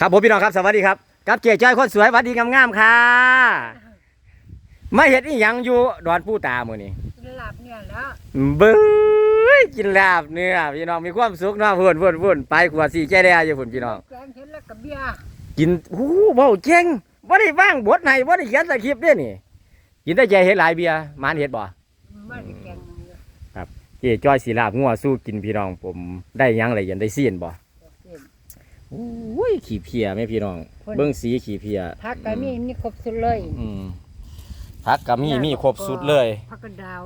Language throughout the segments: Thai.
ครับผมพี่น้องครับสวัสดีครับกับเจ๊จ้อยคนสวยหวัดดีงามๆค่ะไม่เห็นอีหยังอยู่ดอนผู้ตามือนี่หลับเนี่ยแล้วเบ้ยกินลาบเนื้อพี่น้องมีความสุขเนาะพุ่นพุ่นพุ่นไปขวดสี่แจ้ได้อยู่พุ่นพี่น้องแกงเห็นแล้วกับเบียร์กินหูเบาเจ๋งบ่ได้ว่างบทไหนบ่ได้เขียนสคริปต์เด้นี่กินได้ใจเฮ็ดหลายเบียร์หมานเฮ็ดบ่ไม่ได้แกงเยอะเจ๊จ้อยสีลาบงัวสู้กินพี่น้องผมได้หยังไรยันได้ซีนบ่เส้น อุ้ยขี้เพียแม่พี่น้องพุ่นเบิ่งสีขี้เพียผักกะมีมีครบสุดเลยอืมผักก็มีมีครบสุดเลยผักกระดาว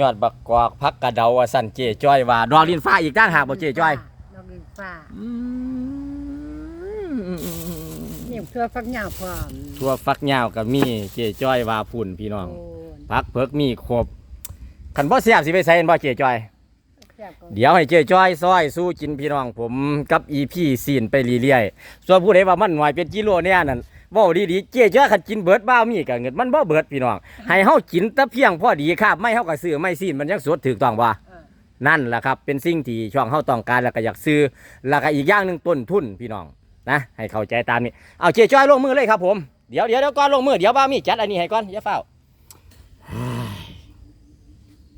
ยอดบักกอกผักกระเดาว่าสั่นเจ๊จ้อยว่าดอกลินฟ้าอีกด้านหากบ่เจ๊จ้อยดอกดินฟ้าอืมนี่เพื่อฟักเหงาพร้อมทั่วฟักยาวก็มีเจ๊จ้อยว่าพุ่นพี่น้องโอ้ผักเพิกมีครบคันบ่แซ่บสิไปใส่เห็นบ่เจ๊จ้อยแซ่บก็ เดี๋ยวให้เจ๊จ้อยซอยสู้กินพี่น้องผมกับอีพี่ซีนไปเรื่อยๆส่วนผู้ใดว่ามันหน่อยเป็นกิโลเนี่ยนั่นเว้าดีๆเจ๊จ้อยคันกินเบิดบ้าวมีก็เงินมันบ่เบิดพี่น้องให้เฮากินแต่เพียงพอดีครับไม่เฮาก็ซื้อไม่ซีนมันยังสดถูกต้องบ่เออนั่นแหละครับเป็นสิ่งที่ช่องเฮาต้องการแล้วก็อยากซื้อแล้วก็อีกอย่างหนึ่งต้นทุนพี่น้องนะให้เข้าใจตามนี้เอาเจ๊จ้อยลงมือเลยครับผมเดี๋ยวเดี๋ยวเดี๋ยวก่อนลงมือเดี๋ยวบ้าวมีจัดอันนี้ให้ก่อนอย่าเฝ้า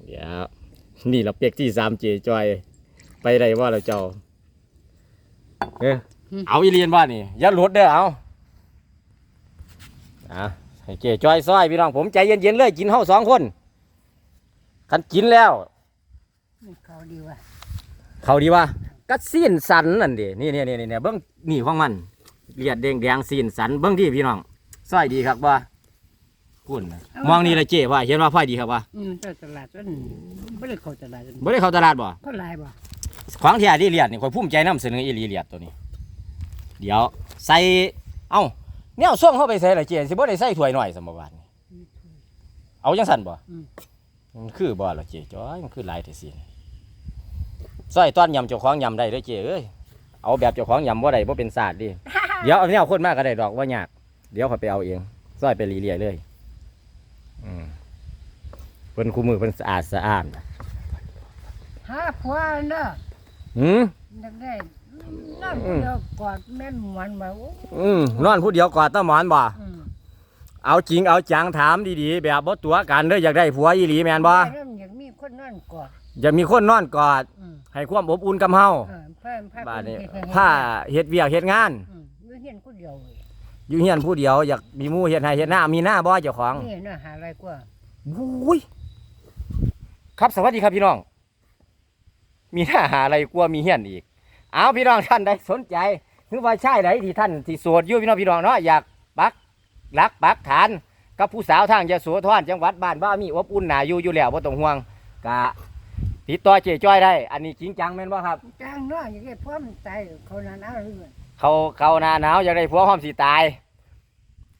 เดี๋ยว นี่เราเปียกที่สามเจ๊จ้อย ไปได้ว่าเราเจ้าเอ้ยเอาอีเลียนว่านี่อย่าหลุดเด้อเอาอะให้เจ๊จ้อยซอยพี่น้องผมใจเย็นๆเลยกินเฮาสองคนคันกินแล้วนี่เขาดีว่ะเขาดีว่ากัดซีนสันนั่นดินี่นี่นี่นี่เบิ้งนี่ของมันเลียดแดงแดงซีนสันเบิ้งที่พี่น้องซอยดีครับว่า คุณน่ะมองนี่ละเจ๊ว่าเห็นว่าพ่อยดีครับว่าอืมเจ้าตลาดมันไม่ได้เข้าตลาดมันบ่ได้เข้าตลาดบ่ก็หลายบ่ของที่อาดีเลียดนี่ข่อยภูมิใจนำเสนออีหลีเลียดตัวนี้ เดี๋ยวใส่เอ้าแนวส่งเข้าไปใส่ละเจ๊สิบ่ได้ใส่ถ้วยหน่อยสมบัตินี่เอาจังสั่นบ่อืมมันคือบ่ละเจ๊จ้อยมันคือหลายแต่สิซอยต้อนยำเจ้าของยำได้เด้อเจ๊เอ้ยเอาแบบเจ้าของยำบ่ได้บ่เป็นศาสตร์ดิเดี๋ยวเอาเนี่ยคนมากก็ได้ดอกว่ายากเดี๋ยวเขาไปเอาเองซอยไปรีเลียเลยอืม เพิ่นคู่มือเพิ่นสะอาดสะอาดหาผัวเด้อหืมนักได้นั่นเดียวกอดแม่นหมันมาโอ้อืมนอนผู้เดียวกอดตะหมอนบ่อืมเอาจริงเอาจังถามดีๆ แบบบ่ตัวกันเด้ออยากได้ผัวอีหลีแม่นบ่เริ่มอยากมีคนนั่นกอดอยากมีคนนอนกอดอืมให้ความอบอุ่นกับเฮาเออผ้าผ้าบ้านนี้ผ้าผ้าเฮ็ดเวียกเฮ็ดงานอืมอยู่เฮียนคนเดียวเว้ย อยู่เฮียนผู้เดียวอยากมีหมู่เฮ็ดให้เฮ็ดหน้ามีหน้าบ่เจ้าของนี่น่าหาอะไรกว่าอุ้ยครับสวัสดีครับพี่น้อง มีหน้าหาอะไรกลัวมีเฮียนอีก เอาพี่น้องท่านใดสนใจหรือว่าใช่ใดที่ท่านที่โสดอยู่พี่น้องพี่น้องเนาะอยากปักหลักปักฐานกับผู้สาวทางยโสธรจังหวัดบ้านบ้ามีอบอุ่นหนาอยู่อยู่แล้วบ่ต้องห่วงกะติดต่อเจ๊จ้อยได้ อันนี้จริงจังแม่นบ่ครับจ้างเนาะอย่างเงี้ยพร้อมตายเขานานเอาเรื่อง เขาเขาหนาหนาวอยากได้ผัวพร้อมสิตาย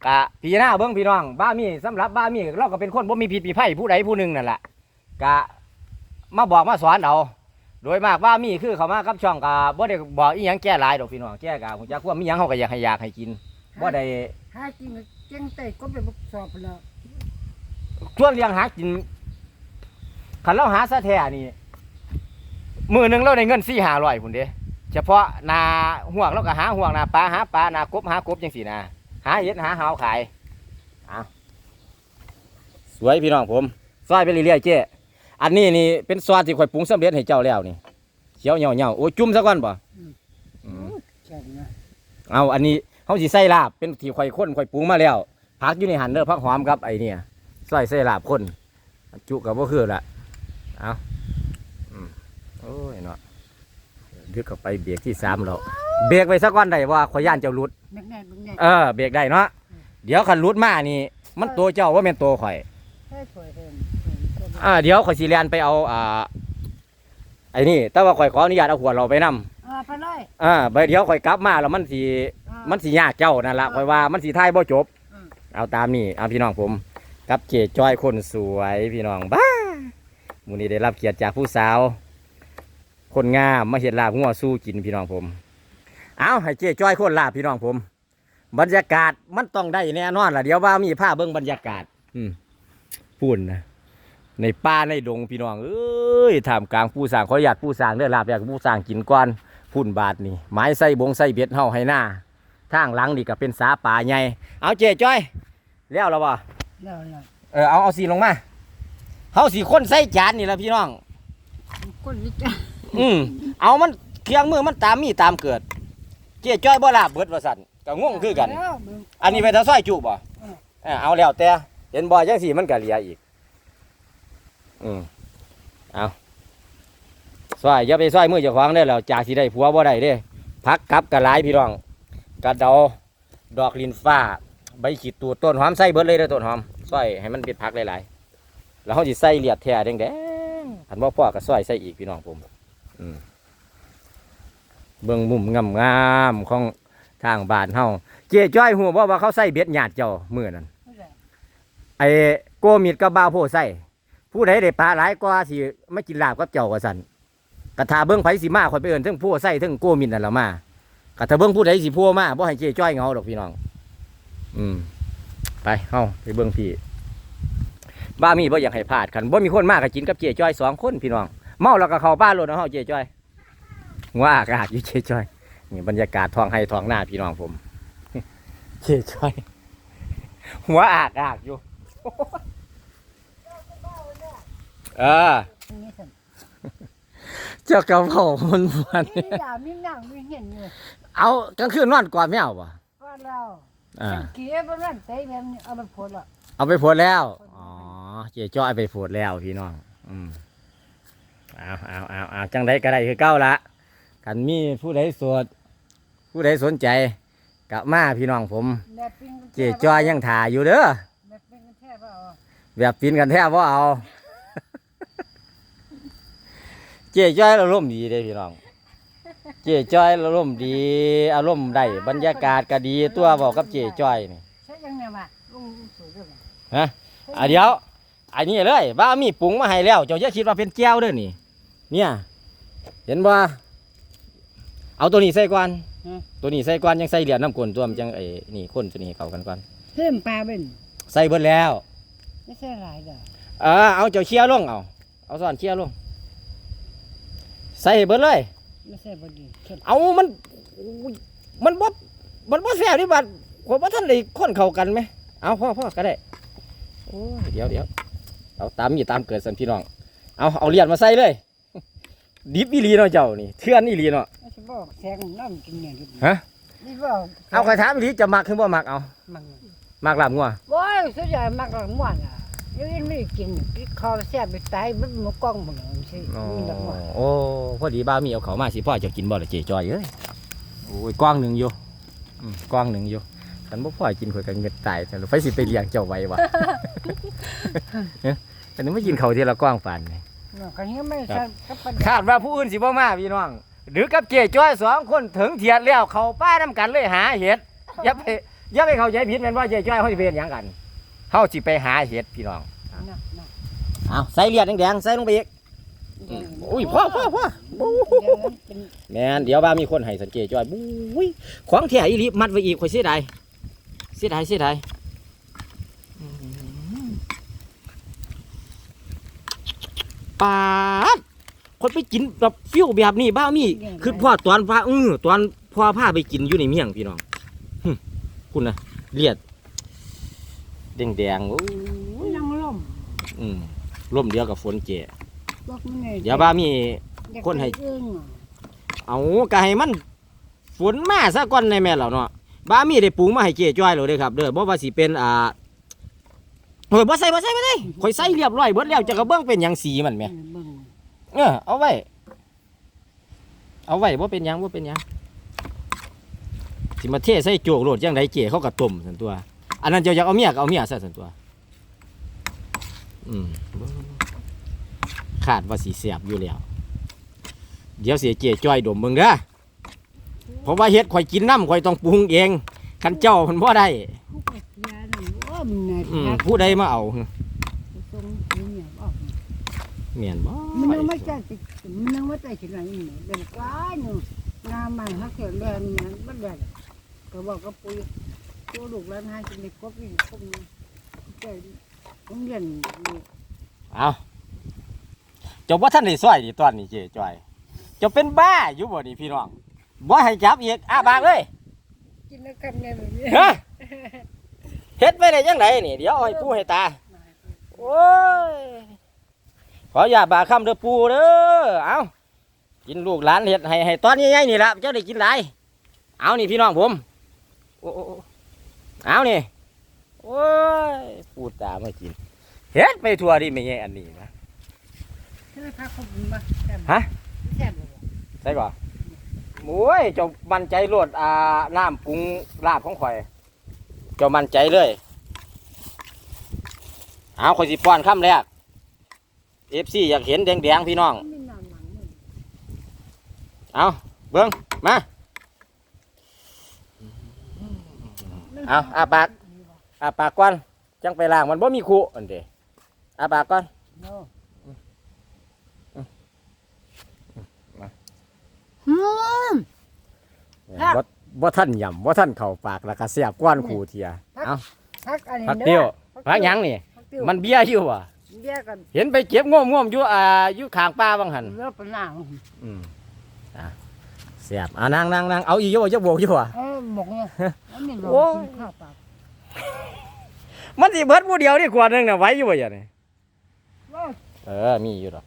กะพี่หน้าเบิ้งพี่น้อง บ้ามีสำหรับบ้ามีเราก็เป็นคนบ่มีผิดมีไผ่ผู้ใดผู้หนึ่งนั่นแหละกะมาบอกมาสอนเอาโดยมากบ้ามีคือเขามากับช่องกะบ่ได้บอกอีหยังแก้หลายดอกพี่น้องแก้กะผมจะความีหยังเขาก็อยากให้อยากให้กินบ่ได้หาจริงเจังไตก็ไปสอบแล้วช่วงเลี้ยงหากินคันเราหาซะแท้นี่มือหนึงเราได้เงินสี่ห้าร้อยพุ่นเด้ เฉพาะนาห่วงเราก็หาห่วงนาปลาหาปลานากบหากบจังสี่นะหาเห็ดหาหาวขายเอาสวยพี่น้องผมซอยไปเรื่อยๆเจ้อันนี้นี่เป็นซอสที่ข่อยปรุงสำเร็จให้เจ้าแล้วนี่เขียวเหนียวเหนียวๆโอ้ยจุ่มซะก่อนป่ะใช่นะเอาอันนี้เขาสิใส่ลาบเป็นที่ข่อยข้นข่อยปรุงมาแล้วผักอยู่ในหันเด้อผักหอมครับไอเนี่ยใส่ใส่ลาบข้นจุกับว่าคือละเอาอืมโอ้ยเนาะ ดึกเข้าไปเบรกที่สามแล้วเบรกไว้สักวันได้ว่าข่อยย่านเจ้าหลุดแม่แน่แม่แน่เออเบรกได้เนาะเดี๋ยวคันหลุดมานี่ มันตัวเจ้าว่าเป็นตัวข่อยให้สวยเห็นอ่าเดี๋ยวข่อยสิเรียนไปเอาอ่าไอ้นี่ แต่ว่าข่อยขออนุญาตเอาขวดเราไปนํอ่าไปเลยอ่าไปเดี๋ยวข่อยกลับมาแล้วมันสิอ่ามันสิยากเจ้านั่นละข่อยว่ามันสิท้ายบ่จบ อืม เอาตามนี่เอาพี่น้องผมกับเจจ้อยคนสวยพี่น้องบ้ามูนี้ได้รับเกียรติจากผู้สาว คนงามมาเห็นลาบงัวสู้กินพี่น้องผม เอาให้เจจ้อยคนลาบพี่น้องผม บรรยากาศมันต้องได้แน่นอนล่ะเดี๋ยวว่ามีผ้าเบิ้งบรรยากาศ อืมปุ่นนะในป่าในดงพี่น้องเอ้ยท่ามกลางผู้สร้างขออนุญาตผู้สร้างเด้อลาบอยากผู้สร้างกินก่อนพุ่นบาทนี่ไม้ใส่บงใส่เบ็ดเฮาให้หน้าทางหลังนี่ก็เป็นสาป่าใหญ่เอาเจ๊จ้อยแล้วแล้วบ่แล้วล่ะเออเอาเอาสีลงมาเฮาสีคนใส่จานนี่ละพี่น้องคนนี้จ้ะ อืมเอามันเครื่องมือมันตามมีตามเกิด เจ๊จ้อยบ่ลาบเบิดว่าสั่นก็งงคือกัน แล้วเบิ่งอันนี้ไปทาซอยจุบ่เออ เออเอาแล้วแต่ เห็นบ่จังสีมันก็เหลียอีก อืมเอาซอยอย่าไปซอยมือเจ้าของได้อแล้วจากสิได้ผัวบ่ได้เด้พักกลับกะหลายพี่น้องกระเดาดอกลินฟ้า ใบขีดตูดต้นหอมใส่เบิดเลยเด้อต้นหอมซอยให้มันเป็นพักหลายๆ แล้วเฮาสิใส่เลียดแท้แดงๆอันบ่พอก็ซอยใส่อีกพี่น้องผมอืม เบิ่งมุมงามๆของทางบ้านเฮาเจ๊จ้อยฮู้บ่ว่าเขาใส่เบ็ดหยาดเจ้ามื้อนั้นผู้ใดไอ้โกมิดกับบ่าวโพใส่ผู้ใดได้ปลาหลายกว่าสิมากินลาบกับเจ้าว่าซั่นกะทาเบิ่งไผสิมาข่อยไปเอิ้นเทั้งโพใส่เทั้งโกมิดนั่นล่ะมากะถ้าเบิ่งผู้ใดสิโพมาบ่ให้เจ๊จ้อยเหงาดอกพี่น้อง อืม ไปเฮาไปเบิ่งพี่บ้ามีบ่อยากให้พลาดคันบ่มีคนมาก็กินกับเจ๊จ้อยสองคนพี่น้อง เมาแล้วก็เข้าบ้านโลดเนาะเฮาเจ๊จ้อยว่าอากาศอยู่เจ๊จ้อยนี่บรรยากาศท้องไห้ท้องหน้าพี่น้องผมเจ๊จ้อย หัวอากอากอยู่เออนี่สั่นเจ้าเก่าเขามันมันมีดามีหนังมีเห็นอยู่เอากลางคืนนอนก่อนไม่เอาป่ะว่าเราอ่าฉันเกลียดบ่นั่นใจแบบนี้เอามันพ้นละเอาไปโพดแล้ว อ๋อ เจ๊จ้อยไปโพดแล้วพี่น้อง อืม เอาเอาเอาเอาจังไดก็ได้คือเก้าละกันมีผู้ใดโสดผู้ใดสนใจกลับมาพี่น้องผมแม่ปิ้งกันเจ๊จ้อยยังถ่ายอยู่เด้อแม่ปิ้งกันแท้บ่เอาแบบปีนกันแทบว่าเอา เจ๊จ้อยอารมณ์ดีเลยพี่น้อง เจ๊จ้อยอารมณ์ดี อารมณ์ได้บรรยากาศก็ดีตัวบอกกับเจ๊จ้อยนี่ใช่ยังไงวะลุงสวยด้วยฮะอะเดี๋ยวอันนี้เลยว่ามีปรุงมาให้แล้ว เจ้าจะคิดว่าเป็นแก้วเด้อนี่ เนี่ย เห็นบ่เอาตัวนี้ใส่ก่อนตัวนี้ใส่ก่อนยังใส่เหรียญน้ำกลนตัวมันจังไอ้นี่คนตัวนี้เข้ากันก่อนเพิ่มปลาเป็นใส่เบิดแล้ว ไม่ใช่หลายเด้อเออเอาเจ้าเชี่ยลงเอาเอาซ่อนเชี่ยลงใส่ให้เบิดเลย ไม่ใช่บ่ดีเข้มเอามันอุ้ยมันบ่มันบ่แซ่บนี่บัดผมว่าท่านได้คนเข้ากันไหมเอาพ่อพ่อก็ได้โอ้ยเดี๋ยวเดี๋ยวเอาตามมีตามเกิดสันพี่น้องเอาเอาเหรียญมาใส่เลย ดิบอีหลีเนาะเจ้านี่เทื่อนอีหลีเนาะไม่ใช่บ่แซงน้ำกินเนี่ยดิฮะนี่บ่เอากระถามอีหลีจะมักขึ้นบ่มักเอามันมักลาบงัวบ่สุดยอดมากหลังม่วนอะยังไม่ได้กินคอแซ่บไปตายมันหมกกล้องหมดเลยสิโอ้มีหลังม่วนโอ้พอดีบ้ามีเอาเขามาสิพ่อจะกินบ่ละเจจอยเอ้ยโอ้ยกว้างหนึ่งอยู่อืมกว้างหนึ่งอยู่ฉันบ่พ่อกินข่อยกันเงินตายแต่ไฟสิไปเลี้ยงเจ้าไว้วะเอ้ยแต่นึกว่ากินเขาวทีละกว้างปานนี่เนาะคันนี้ไม่ใช่กับปัญคาดว่าผู้อื่นสิบ่มาพี่น้อง หรือกับเจจ้อยสองคนถึงเทียดแล้วเขาป้าน้ำกันเลยหาเห็ดอย่าไปอย่าไปเข้าใจผิดแม่นว่าเจจ้อยเขาสิเป็นหยังกันเขาสิไปหาเห็ดพี่น้องนะนะเอาใส่เลียดแดงๆใส่ลงไปอีกอุ้ยพ่อพ่อพ่อเดี๋ยวนั้นเป็นแม่นเดี๋ยวว่ามีคนให้สังเกตจ้อยบุ้ยของแท้อีหลีมัดไว้อีกข่อยเสียดายเสียดายเสียดายอื้อหือ ปาดคนไปกินแบบฟิวแบบนี้บ้ามีคือพ่อตอนพาเออตอนพ่อพาไปกินอยู่ในเมียงพี่น้องหึคุณนะเลียดแดงแดงๆโอ้ยนั่งล่มอืมร่มเดียวกับฝนเจบอกมันไงเดี๋ยวบ้ามีคนให้เอื้องเอาก็ให้มันฝนมาซะก่อนในแม่นแล้วเนาะบ้ามีได้ปรุงมาให้เจ๊จ้อยเลยเด้อครับเด้อบ่ว่าสิเป็นอ่า โอ้ยบ่ใส่บ่ใส่บ่ใส่ข่อยใส่เรียบร้อยเบิดแล้วจะกระเบื้องเป็นหยังสีมันแหมเบิ่งเออเอาไว้ เอาไว้บ่เป็นหยังบ่เป็นหยังสิมาเทใส่โจกโลดจังไดเจ๊เขาก็ต้มซั่นตัว อันนั้นเจ้าอยากเอาเมียก็เอาเมียซะซั่นตัว อืมขาดว่าสิแซ่บอยู่แล้ว เดี๋ยวเสียเจ๊จ้อยดมมึงเด้อเพราะว่าเฮ็ดข่อยกินน้ำข่อยต้องปรุงเองคันเจ้ามันบ่ได้ ผู้กยานั่นว่า มันน่ะอืมผู้ใดมาเอาทรงเนี่ยออกเมียนบ่มันยังไม่ใจติดมันยังไม่ใจถึงไหนนี่เป็นกล้าอยู่งามมันฮักเขียวแลนมันบ่ได้ก็บอกกับปุ้ยตัวลูกหลานหากินในกบนี่กบนี่ใจผมเรียนนี่เอาเจ้าบ่ทันได้ซอยดิตอนนี้เจ๊จ้อยเจ้าเป็นบ้าอยู่บ่นี่พี่น้องบ่ให้จับอีกอ้าปากเลยกินแล้วกันเนี่ยแบบนี้ ฮะ เฮ็ดไปได้ยังไงนี่ เดี๋ยวเอาให้ปูให้ตา โอ้ย ขออย่าตบาคำเด้อปูเด้อ เอากินลูกหลานเฮ็ดให้ให้ตอนใหญ่ๆนี่ละเจ้าได้กินหลายเอานี่พี่น้องผม โอ้โอ้โอ้เอานี่ โอ้ย ปูตามากิน เฮ็ดไปทั่วดิไม่ใช่อันนี้นะใช่ไหมคะขอบคุณป่ะแซ่บฮะแซ่บเลยบ่ใช่ก่อนโอ้ยเจ้ามั่นใจโลดอ่าน้ำปรุงลาบของข่อย เจ้ามั่นใจเลยเอาข่อยสิป้อนคำแรกเอฟซีอยากเห็นแดงๆพี่น้องมีน้ำหนังมือเอาเบิ้งมา เอาอาปากอาปากก่อน จังไปล้างมันบ่มีคู่อันเดอาปากก่อนโน่มาอืมครั บบ่บ่ท่านยำบ่ท่านเข้าปากแล้วก็เสียบก้อนขู่เทียเอาพักอันนี้พักเดียวพัพักหยังนี่พักเดียวมันเบี้ยอยู่อะเบี้ยกันเห็นไปเก็บง่วมง่วมๆอยู่อ่าอยู่ข้างป่าบางหันเลือปนางอืมอะเสียบอ่านั่งนั่งนั่งเอาอีกอยู่จะโบกอยู่อะ เออหมกเนี่ยอันนี้ลโอ้องยกินข้าวเปล่ามันสิเบิดผู้เดียวนี่ขวดหนึงน่ะไว้อยู่บ่อย่างนี้ว่าเออมีอยู่ดอก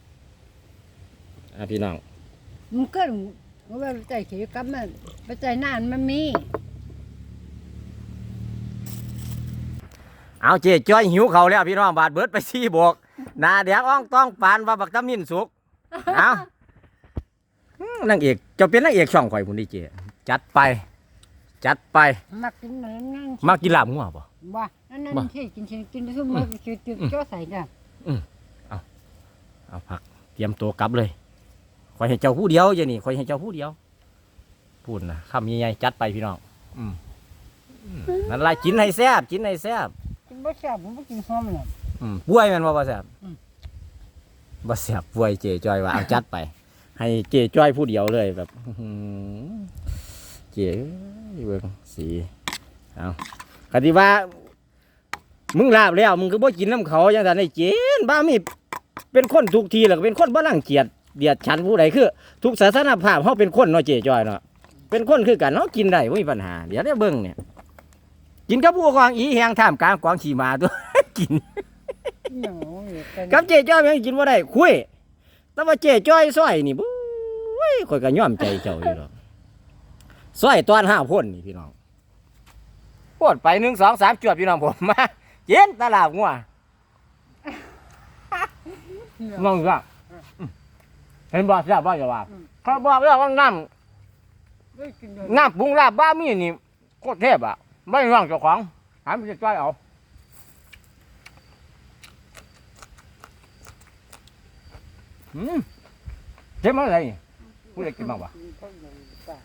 อะพี่น้องมันก็ มันว่าใจเขียวกับมันไปใจนานมันมีเอาเจ๊จ้อยหิวเขาวแล้วพี่น้องบาดเบิดไปสี่โบกหน้าแดงอ่องต้องปานว่าบักตำนินสุกเอาอืมนางเอกเจะเป็นนางเอกช่องข่อยพุ่นดิเจ๊จัดไป จัดไปมักกินเหมือนนั่นมากินลาบงัวบ่ว่านั่นนั่นบ่ที่กินกินกินทุกมื้อคือจุดจ่อใส่จ้ะเอาพักเตรียมตัวกลับเลยค อยให้เจ้าผู้เดียวอย่างนี้คอยให้เจ้าผู้เดียวพูดนะคำใหญ่ๆจัดไปพี่น้องอืมอืมนั่นละกินให้แซ่บกินให้แซ่บกินบ่แซ่บผมบ่กินหอมเลยอืมป่วยแมันบ่บ่แซ่บอืมบ่แซ่บป่วยเจจอยว่าเอาจัดไป ให้เจจอยผู้เดียวเลยแบบอื้อหือเจเอ้ยเบิ่งสีเอากติว่า มึงลาบแล้ว มึงก็บ่กินน้ำเขาอย่างนั้นไอ้เจนบ้ามีเป็นคนทุกทีแล้วก็เป็นคนบ่รังเกียจ เดียดฉันผู้ใดคือ ทุกศาสนาภาพเฮาเป็นคนเนาะเจจอยเนาะเป็นคนคือกันเนาะกินได้บ่มีปัญหา เดี๋ยวได้เบิ่งเนี่ย กินกับผู้กองอีแหงท่ามกลางกองขี่ม้าตัว กินหยังอยู่กันกับเจจ้อยยังกินบ่ได้คุยแต่ว่าเจจ้อยซอยนี่บุ้ยข่อยก็ยอมใจเจ้าอยู่ดอกซอยตอนห้าพ่นนี่พี่น้องพวดไปหนึ่งสองสามจวดพี่น้องผมมาเย็นตลาดงัวมองว่า เห็นบ่ทราบบ่อย่าว่าเขาบอกว่าว่าน้ได้กินเลยำน้ำปรุงลาบบ้ามีนี่โคตรเทพอะไม่ร่องเจ้าของถามเจจ้อยเอาอืมเจ็บมาอะไรนี่ ผู้ใดกินบ้างวะข้าวหมูป่า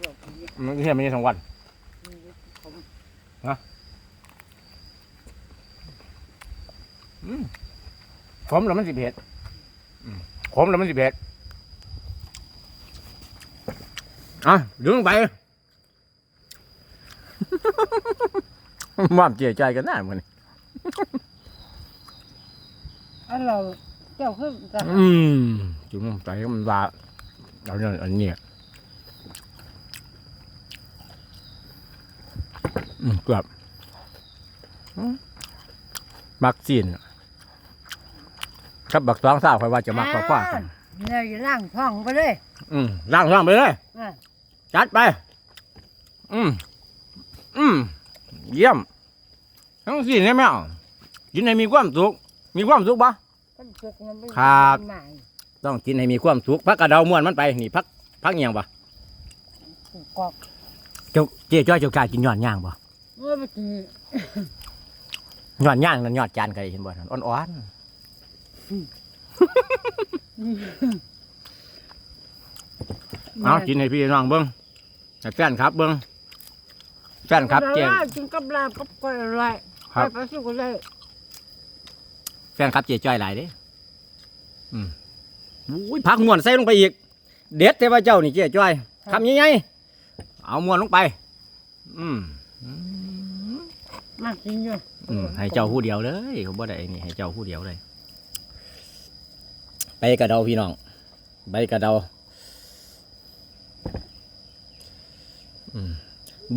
ลวกนี่มันเห็นมันยังสองวันผมขมแล้วมันสิเผ็ดอืมขมแล้วมันสิเผ็ด อะดึงไปม่ามเจียใจกันหน้ามันอันเราเจ้าคือจะอืมจุ่มใจมันว่าเอาเนี่ยอันเนี้ยอืมเกือบอืมมักจีนครับบักสองสาวคอยว่าจะมักกว่าๆกันเนี่ยอยู่ล่างท้องไปเลย อืมล่างล่างไปเลยอะ จัดไป อืม อืม เยี่ยม ทั้งสี่เนี่ยแม่เอากินให้มีความสุข มีความสุขปะ ต้นเชือกมันไม่ครับหมายต้องกินให้มีความสุขพักกระเดาม้วนมันไป นี่พักพักเงียงปะปลูกกอกเจ้าเจ๊จ้อยเจ้ากล้ากินยอดย่างปะเมื่อไปกินยอดย่างนั่นยอดจานไก่เห็นบ่นั่นอ่อนๆเอากินให้พี่น้องเบิ้ง ให้แฟนครับเบิ้งแฟนครับเจ๊กินกับลาบกับก้อยอร่อยครับไปสู้กันเลยแฟนครับเจ๊จ้อยหลายเด้อืมอุ้ยพักม้วนใส่ลงไปอีก เด็ดเทพเจ้านี่เจ๊จ้อยทำยังไงเอาม้วนลงไป อืมมากินอยู่อืมให้เจ้าผู้เดียวเลยเขาบ่ได้นี่ให้เจ้าผู้เดียวเลย ไปกระเดาพี่น้องใบกระเดาอืม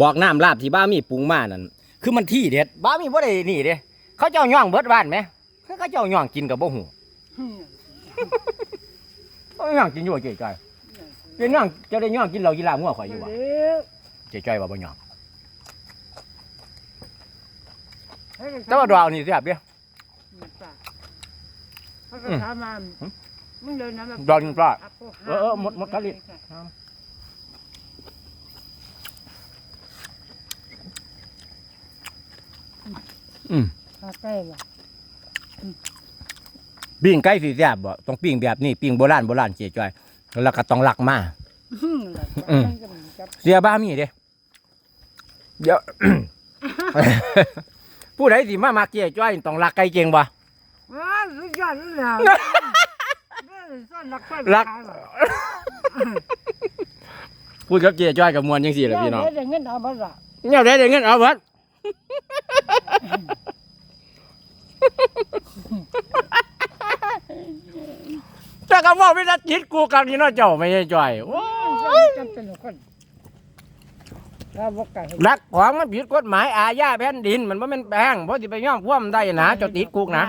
บอกน้ำลาบที่บ้ามีปรุงมานั่นคือมันที่เด็ดบ้ามีบ่ได้นี่เด้เขาเจ้าย่องเบิดบ้านไหมคือเขาเจ้าย่องกินกับบ่หูเขาย่องกินอยู่เจ๊จ้อยเจ๊ย่องเจ้าได้ย่องกินเหล้ากินลาบงัวข่อยอยู่บ่เจ๊จ้อยว่าบ่ย่องแต่ว่าดาวนี่แซ่บเด้เขาก็ถามมามึงเดินนะแบบดอกนี่ปลาเออเออหมดหมดกะลิ อืมข้าใกล้ว่ะปิ้งไก่สิแซ่บบ่ต้องปิ้งแบบนี้ปิ้งโบราณโบราณเจ๊จ้อยแล้วก็ต้องหลักมา อืมอืมเสียบ้ามีเด้เดี๋ยว ผู้ใดสิมามักเจ๊จ้อยต้องรักไก่เก่งบ่ ว้าวสุดยอดเลยนะซ่อนรักใครรัก พูดกับเจ๊จ้อยกับมวลจังซี่แหละพี่น้องเดี๋ยวเงินเอาบ้าละเนี่ยได้ได้เงินเอาเบิด แต่ก็บอกไม่ได้จิตกูกับนี่เนาะเจ้าไม่ใช่จ้อยโอ้ยจำเป็นคนเราบอกกันรักของมันผิดกฎหมายอาญาแผ่นดิน มันบ่แม่นแป้งเพราะสิไปย่อมพ่วมได้นะเจ้าติดคุกนะ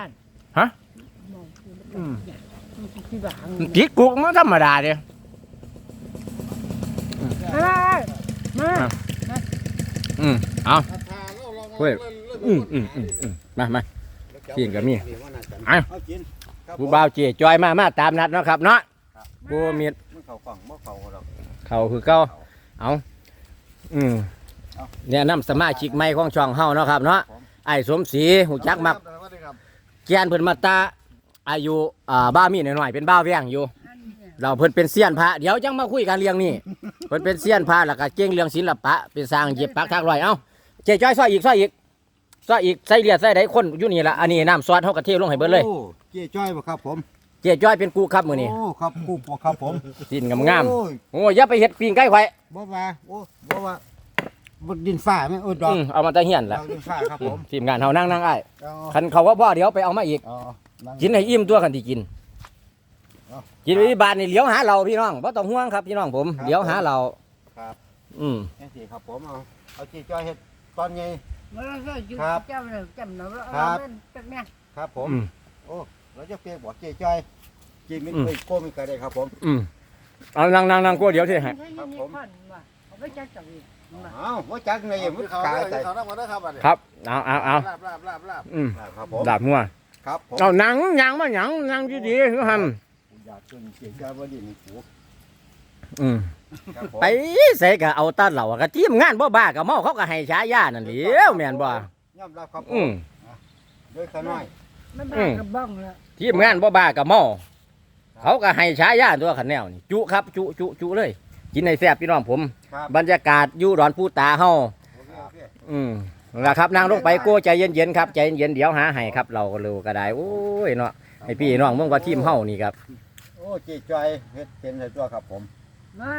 ฮะอืมที่บ้านติดคุกมันธรรมดาเด้เอ้ยมาอืมเอาเฮ้เฮ้ยย อืมอืมอืมอืมมามา กินกับมีเอาเอากินครับผู้บ่าวเจ๊จ้อยมามาตามนัดเนาะครับเนาะผู้มี มันเข้ากล่องบ่เข้าดอก เขาคือเก่าเอาอืมเอา เนี่ยนำสมาชิกใหม่ของช่องเฮาเนาะครับเนาะ ไอ้สมศรีหูจักมักสวัสดีครับเกียนเพิ่นมาตาอายุอ่าบ้ามีหน่อยๆเป็นบ้าวแว้งอยู่ เราเพิ่นเป็นเซียนพระ เดี๋ยวจังมาคุยกันเรื่องนี้ เพิ่นเป็นเซียนพระแล้วก็เก่งเรื่องศิลปะ เป็นสร้างเย็บปักทักร้อย เอ้า เจ๊จ้อยซอยอีกซอยอีก ซอยอีกใส่เลียดใส่ใดคนอยู่นี่ละอันนี้น้ำซอสเฮากระเทลงให้เบิดเลย โอ้เจ๊จ้อยบ่ครับผมเจ๊จ้อยเป็นกูครับมื้อนี้โอ้ครับกูบ่ครับผมสินงามโอ้ยๆโอ้ยอย่าไปเฮ็ดปีงไก่ไข่บ่ว่าโอ้บ่ว่าบดดินฟ้าไหมโอ้ดอกอืมเอามาแตะเฮียนล่ะดอกดินฟ้าครับผมทีมงานเฮานั่งนั่งอ้ายเอาคันเขาว่าบ่เดี๋ยวไปเอามาอีก เอานั่ง กินให้อิ่มตัวกันที่กินเอากินไปที่บ้านนี่เลี้ยวหาเราพี่น้องบ่ต้องห่วงครับพี่น้องผมครับเลี้ยวหาเราครับ อืม จังซี่ครับผมเอาเอาเจ๊จ้อยเฮ็ดตอนใหญ่เมื่อเราอยู่ครับจำเลยจำเนาะครัเราบ เป็นเป็นแม่ครับผม อืม โอ้เราจะเปียกบอกเจ๊จ้อยกินไม่อืม เคยโก้ไม่เคยได้ครับผมอืมเอานั่งนั่งนั่งกูเดี๋ยวสิให้ครับผมเอาไปจัดจังอีกมาเอ้าบ่จักไงมันเขากาได้ใส่เขาได้มาได้ครับบัดนี้ครับเอาเอาเอาลาบลาบลาบลาบอืมครับผมดาบงัวครับผมเอานั่งยังมาหยังนั่งดีๆคือหั่นอยากจนเจ๊จ้อยบ่ดินหู อืมครับผมไปใส่ก็เอาแตาเหล่าก็ทีมงานบ่บ้าก็เมาเขาก็ให้ฉายานั่นแหล้วแม่นบ่ยอมรับครับผอืมมด้วยขาน้อย ไม่บ้ากระบ้องเลยทีมงานบ่บ้าก็เมาเขาก็ให้ฉายาตัวขันแนวนี่จุครับจุจุจุเลย กินให้แซ่บพี่น้องผม ครับบรรยากาศอยู่ดอนผู้ตาเฮาโอเคโอเค อืมล่ะครับนางลงไปโก้ใจเย็นๆครับใจเย็นๆเดี๋ยวหาให้ครับ เราก็เร็วก็ได้โอ้ยเนาะให้พี่น้องเมืองว่าทีมเฮานี่ครับ โอ้เจ๊จ้อยเฮ็ดเป็นให้ตัวครับผม มา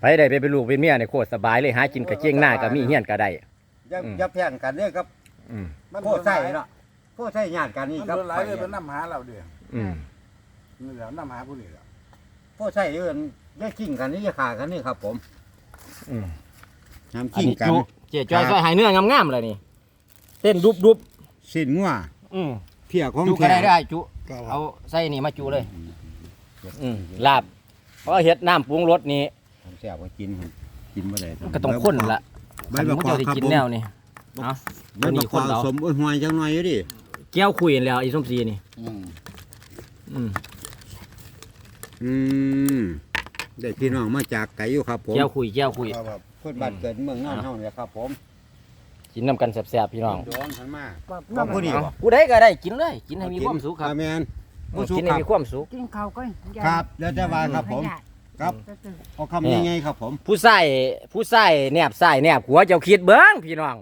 ไปได้ไปเป็นลูกเป็นเมียนี่โคตรสบายเลยหากินกระเจียงหน้าก็มีเฮียนก็ได้ อย่าอืม อย่าแพงกันเด้อครับอืมมันโคตรใส่เนาะโคตรใส่ญาติกันนี่มันครับโดนหลายเลยเป็นน้ำหาเราเดียวอืมนี่แหละน้ำหาผู้นี้แหละโคตรใส่เอิ้นอย่าขิงกันนี่อย่าขากันนี่ครับผมอืมห้ามอันขิงนี้กันจุเจ๊จ้อยซอยหายเนื้องามๆเลยนี่ เต้นดุบดุบสิ้นงัวๆอืมเพียของจุก็ได้ได้จุเอาเอาใส่นี่มาจุเลย อืมลาบ เพราะเฮ็ดน้ำปรุงรสนี่ผมแซ่บว่ากินกินบ่ได้มันก็ต้องข้นละใบคันบักมันกอจะกได้ครับกินผมแนวนี่เอาใบตัวบันี้กคกอนกเราสมอ้วยหวยจังหน่อยอยู่ดิแก้วคุยกันแล้วอีสมศรีนี่อืมอืมอืมได้พี่น้องมาจากไกลอยู่ครับผมแก้วคุยแก้วคุยครับคนบ้านเกิดเมืองนอนเฮาเนี่ยครับผมกินน้ำกันแซ่บๆพี่น้องโดนทันมาปรับขอบคุณเอากูได้ก็ได้กินเลย กินให้มีความสุขครับแมน อืมกินให้มีความสุข กินข้าวก่อนครับแล้วแต่ว่าครับผมครับเอาคำง่ายๆครับผม ผู้ใส่ผู้ใส่แนบใส่แนบหัวเจ้าคิดเบิ้งพี่น้อง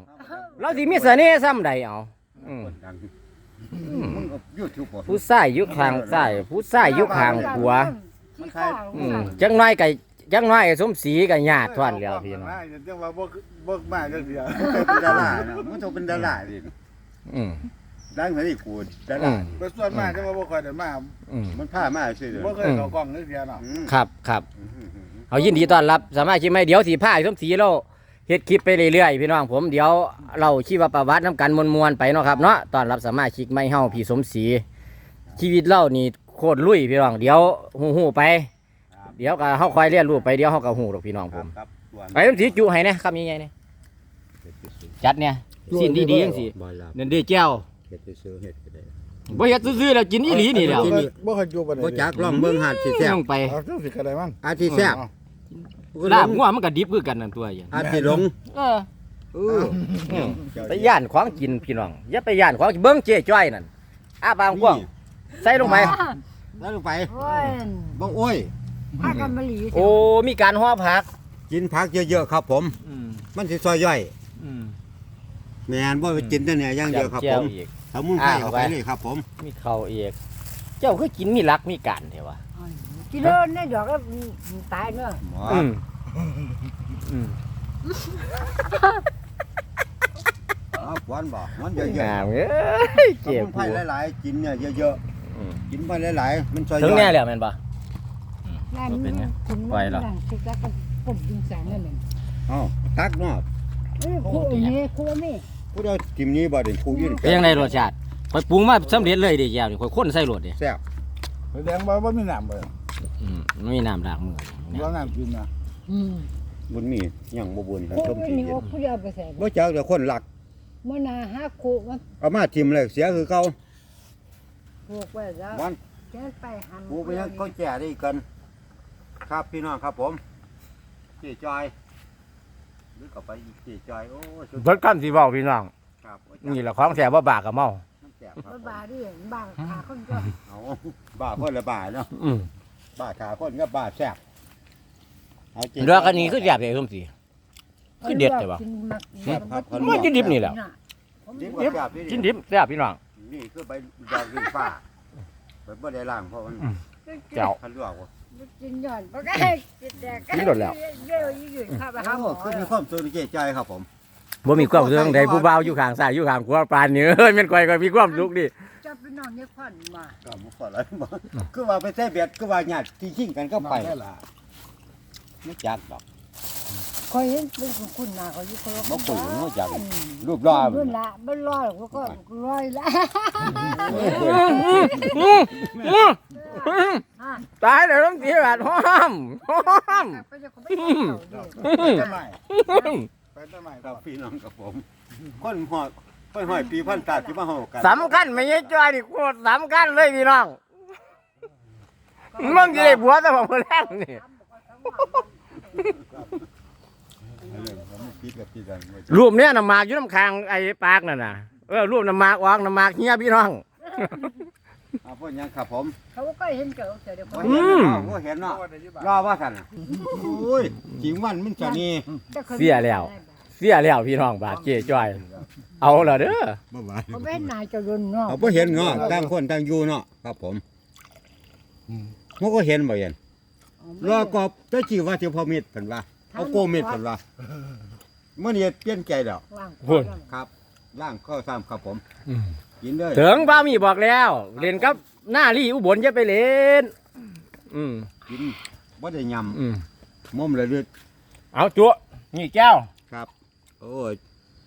เราสิมีเสน่ห์ซ้ำใดเอาอืมคนดังมึงยูทูบบ่ผู้ใส่ยุคทางใส่ผู้ใส่ยุคทางหัวอืมจังน้อยก็จังน้อยสมศรีก็ญาติทวนแล้วพี่น้องจังว่าบ่บ่มาจังเดียวเป็นดาราเนาะมันต้องเป็นดาราดิอืม ดังเหมือนอีกูดาอืรามไปส่วนมากจังว่าบ่ค่อยได้มาอืมมันพามาซื่อเด้อบ่เคยเข้ากล้องจังเดียวเนาะอืมครับครับอืมอืมเอายินดีต้อนรับสามารถชิมให้เดี๋ยวสีผ้าสมศรีเราเฮ็ดคลิปไปเรื่อยๆพี่น้องผมเดี๋ยวเราชีวประวัติน้ำกันมวลๆไปเนาะครับเนาะตอนรับสมาชิกไม่เฮาพี่สมศรีชีวิตเล่านี่โคตรลุยพี่น้องเดี๋ยวหูๆไป เดี๋ยวก็เฮาคอยเรียนรู้ไปเดี๋ยวเฮาก็หูดอกพี่น้องผมครับส่วนไปต้องสีจุให้นะครับยังไงเนี่ยจัดเนี่ยสิ้นดีๆจังสิบ่ล่ะนั่นเด้แจ้วเฮ็ดซื้อๆเฮ็ดก็ได้บ่เฮ็ดซื่อๆแล้วกินอีหลีนี่แหล้วบ่เคยอยู่ปานใดบ่จักลองเบิ่งหาดสิแซ่บต้องไป เอาจังสิก็ได้มั้งอาทิแซ่บลาบงัวมันก็ดิบคือกันนั่นตัวอย่างอาทิหลงเออเออไปย่านของกินพี่น้องอย่าไปย่านของเบิ่งเจ๊จ้อยนั่นอ้าปากกว้างใส่ลงไปแล้วลงไปโอ้ยบ่โอ้ยพากันมาหลีโอ้มีการห่อผัก กินผักเยอะๆครับผมอืมมันสิซอยย่อยอืมแม่นบ่ไปกินแต่เนี่ยอย่างเดียวครับแจ้ผว มอีกสมุนไพรอ่าเข้าเข้าไปไปเลยครับ ผมมีข้าวอีกเจ้าคือกินมีรักมีการเถอะวะกินเดินเนี่ยดอกก็ตายเนาะอืมอืมอ๋อหวานบ่มันเยอะงามเอ้ยๆสเจ๊มุนไพรกูหลายๆกินเนี่ยเยอะอืมๆกินไปหลายๆมันซอยถึงย่อยแน่แล้วแม่นบ่ นั่นคุณไปเหรอสิกะก็ผมยิงแสงนั่นเองเอ้าตักเนาะ เอ้ยคู่นี้คู่นี้ ผู้เดียวกิมนี้บ่ได้ผู้ยืนเป็นยังไงรสชาติข่อยปรุงมาสำเร็จเลยเดิแจ้วนี่ข่อยคนใส่รสเดิแซ่บแดงบ่บ่มีน้ำบ่อืมไม่มีน้ำล้างมือบ่น้ำกินนะอืมบุญมีหยังบ่บุญกันคู่ต้มสินี้กินว่าคู่เดียวไปใส่บ่จักแต่คนหลักมื่อนาห้าคู่มันเอามาทิมเลยเสียคือเก่าผูกไว้แล้ววันแกไปหันกูไปยังเขาแก่ได้กัน ครับพี่น้องครับผมเจ๊จอย หรือก็ไปอีกเจ๊จอยโอ้สุดเบิดคำสิเว้าพี่น้อง ครับโอ้ยนี่แหละของแท้บ่บากกับเมา มันแซ่บครับบ้าบ้าดิบ้าขาคนก็เอาบ้าคนละบ้าเนาะอืมบ้าขาคนก็บ้าแซ่บเอาเจ๊เรือกันนี้คือแซ่บเลยทุ่มสิคือเด็ดแต่ว่ามันกินดิบนี่แหละดิบก็แซ่บนี่กินดิบแซ่บพี่น้อง นี่คือใบดอกดินฟ้าไปบ่ได้ล้างเพราะมันเจ้า คันลวกว่ะ กินยอดบ่ได้กินแดกกินหมดแล้ว เดี๋ยวอีกอยู่ข้าไปหาหมโอ้อคือมีความสุขในเจ๊จอยครับผมบ่มีความเรื่องใดผู้บ่าวอยู่ข้างซ้ายอยู่ข้างขวาปานนี้เอ้ยแม่นข่อยก็มีความสุขดิจะไปนอนในควันมาก็บ่ขออะไรบ่คือว่าไปใส่เบ็ดคือว่าญาติที่ชิงกันก็ไปได้ล่ะไม่จักดอก คอยเห็นเป็นคุณนาเขาอยู่คนละบ่ปุ๋ยบ่จักรูปร่างเพิ่นละบ่รอดก็รอยละตายแล้วต้องสิบาดหอมหอมไปจะไปเขาไมไปต้นไมครับพี่น้องกับผม คนหอดไปหอยปีพันตาที่มาเฮากันสำคัญไม่ใช่จ้อยนี่โคตรสำคัญเลยพี่น้องมึงจะได้ผัวแต่ผมแรกนี่ ผมไม่คิดกับพี่กันว่าจะรูปเนี้ยน้ำหมากอยู่น้ำคางไอ้ปากนั่นน่ะเออรูปน้ำหมากออกน้ำหมากเฮียพี่น้อง เอาพ่อยังครับผมเขาก็เห็นเจ้าเดี๋ยวบ่เขาเห็นอืมเนาะบ่เห็นเนาะรอว่าซั่นน่ะโอ้ยจริงวันมันจะนี่เสียแล้วพี่น้องบาดเจ๊จ้อยเอาละเด้อบ่ว่าเขาไม่เห็นนายเจ้าดนเนาะเอาบ่เห็นเนาะต่างคนต่างอยู่เนาะครับผมมันก็เห็นบ่เห็นรอกอบจะชื่อว่าสิพ่อมิตรเพิ่นว่าเอาโกมิตรเพิ่นว่า มื้อนี้เปลี่ยนใจแล้วว่างครับล่างข้าวซ้ำครับผมกินเลยถึงบ้ามีบอกแล้ว เล่นกับหน้าลี่อุบลจะไปเล่น อืมกินบ่ได้ยำอืมมุมละลึดเอาจั่วนี่แก้วครับ โอ้ย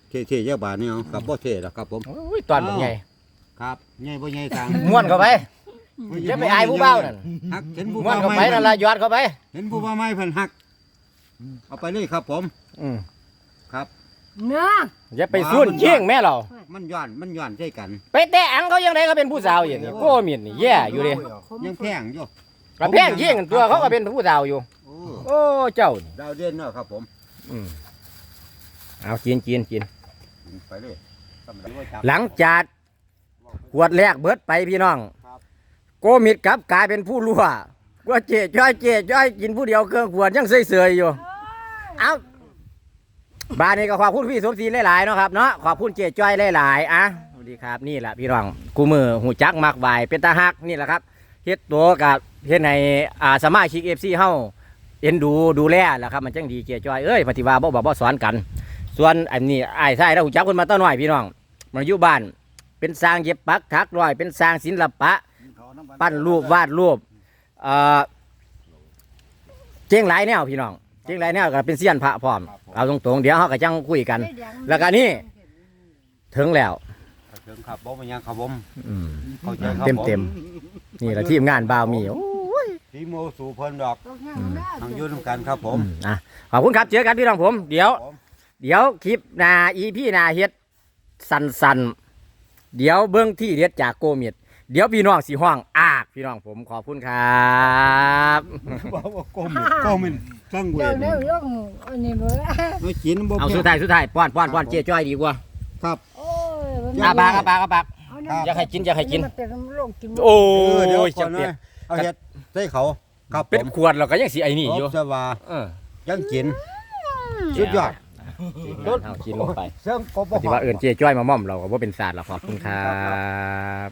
เท่ๆเยอะบาทนี่เอากับบ่เท่แล้วครับผม โอ้ยตอนเป็นไงครับใหญ่บ่ใหญ่ต่างม้วนเข้าไปจะไปอายผู้เบ้านั่นฮักเห็นผู้ม้วนบ่าวเข้าใหไปม่นั่นละยอดเข้าไป เห็นผู้บ่าวใหม่เพิ่นฮัก เอาไปเลยครับผม อืมครับ เนาะอย่าไปสุ่นเชี่ยงแม่เรา มันย้อน มันย้อนใช่กัน ไปแตะอังเขายังไงก็เป็นผู้สาวอย่างนี้โก้มิดนี่แย่อยู่เลยยังแพงอยู่กระแพงเชี่ยงกันตัวเขาก็เป็นผู้สาวอยู่ โอ้โอ้เจ้านี่ดาวเด่นเนาะครับผมอืมเอากินกินกินไปเลยสำหรับว่าจับหลังจากขวดแรกเบิดไปพี่น้องครับโกมิดกลับกลายเป็นผู้รั่วว่าเจ๊จ้อยเจ๊จ้อยกินผู้เดียวเครื่องขวดยังเสยๆอยู่ เอา บ้านนี้ก็ขอบคุณพี่สมศรีหลายๆเนาะครับเนาะขอบคุณเจ๊จ้อยหลายๆอะสวัสดีครับนี่แหละพี่น้องกูมือหูจักมักบายเป็นตาฮักนี่แหละครับเฮ็ดตัวกับเฮ็ดในอ่าสมาชิกเอฟซีเฮาเอ็นดูดูแลแหละครับมันจังดีเจ๊จ้อยเอ้ยปฏิวัติบ่บอกบ่สอนกัน ส่วนอันนี้ไอ้ายชายเราหูจักคนมาต้นหน่อยพี่น้องมันอยู่บ้านเป็นสร้างเย็บปักถักร้อย เป็นสร้างศิลปะ ปั้นรูปวาดรูปเอ่อเจ้งหลายแนวพี่น้องเจ้งหลายแนวก็เป็นเสี้ยนพระพร้อม เอาตรงๆเดี๋ยวเขาก็จังคุยกัน แล้วก็นี่ ถึงแล้ว ถึงครับบ่เป็นหยังครับผมอืมเข้าใจครับเต็มผเต็มนี่แหละทีมงานบ่าวมีโอ้ทีโมสู่เพิ่นดอกทางอยืนกันครับผมอืมอะขอบคุณครับเจอกันพี่น้องผม เดี๋ยวผมเดี๋ยวคลิปหนาอีพี่นาเฮ็ดสันสันๆเดี๋ยวเบื้องที่เด็ดจากโกเมียด เดี๋ยวพี่น้องสีห้องอากพี่น้องผมขอบคุณครับบอกว่าโกมิดโกมิดตั้งเวเดี๋ยวรเดี๋ยวเรื่องอันนี้เบอร์ไม่กินบ่เอาเผ็สุดท้ายสุดท้ายป้อนป้อนป้อนเจ๊จ้อยดีกว่าครับโอ้ยมันอาปากอาปากอาปากเอาครัน้ำบอยากให้กินอยากให้กินมันเป็นโรคกินโอ้เออเดี๋ยวยก่จัอนงเปียนะกเอาเฮ็ดใส่เขาครับผเป็นมขวดแล้วก็ยังสีไอ้นี่อยู่อบสว่าเออยังกินสุดยอดเอากินลงไปเสื่องก็ปบ่ฏิว่าเอิญเจ๊จ้อยมาม่อมเราก็ว่าเป็นศาสตร์เราขอบคุณครับ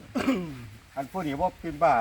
อันพวกนี้บ่เป็นบ้า